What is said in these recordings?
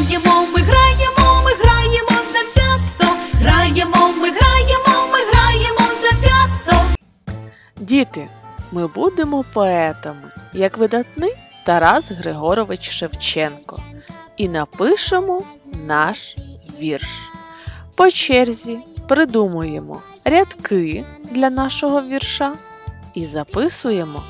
граємо, ми граємо, ми граємо завзято. Граємо, ми граємо, ми граємо завзято. Діти, ми будемо поетами, як видатний Тарас Григорович Шевченко. І напишемо наш вірш. По черзі придумуємо рядки для нашого вірша і записуємо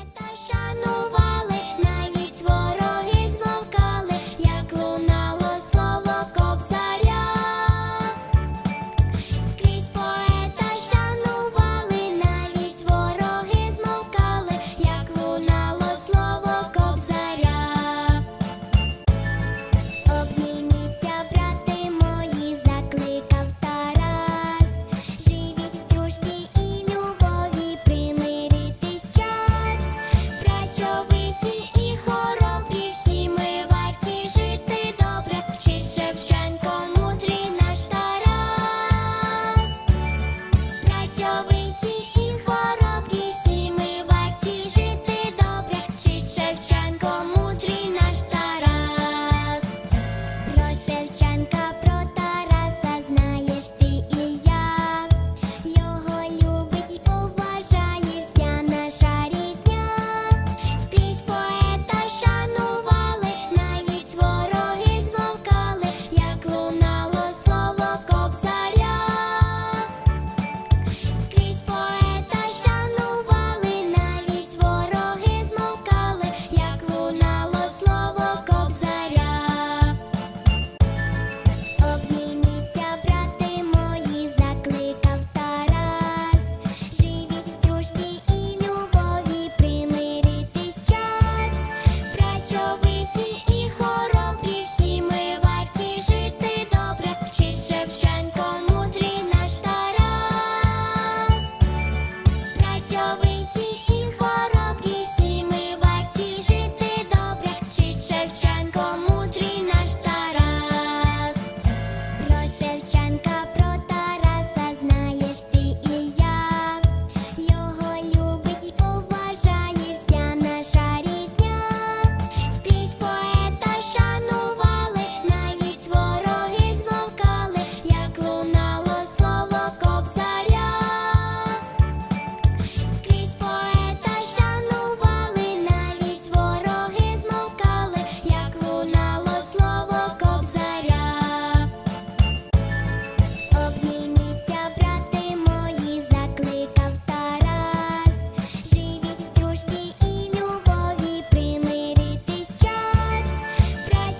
就危机。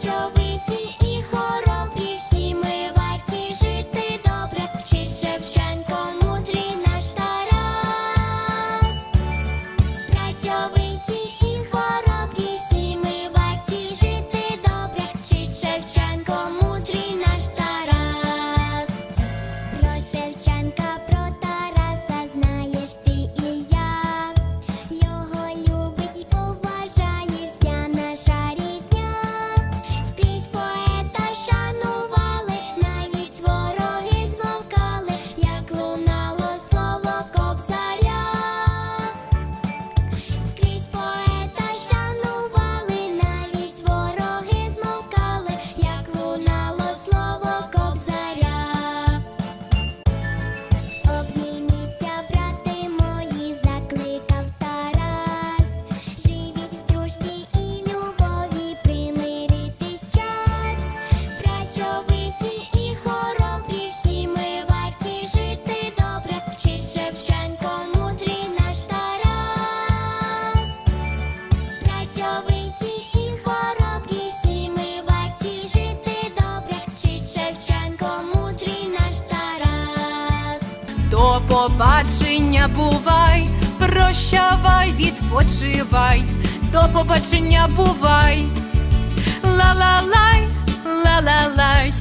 twelve. побачення бувай, прощавай, відпочивай, до побачення бувай, ла-ла-лай, ла-ла-лай.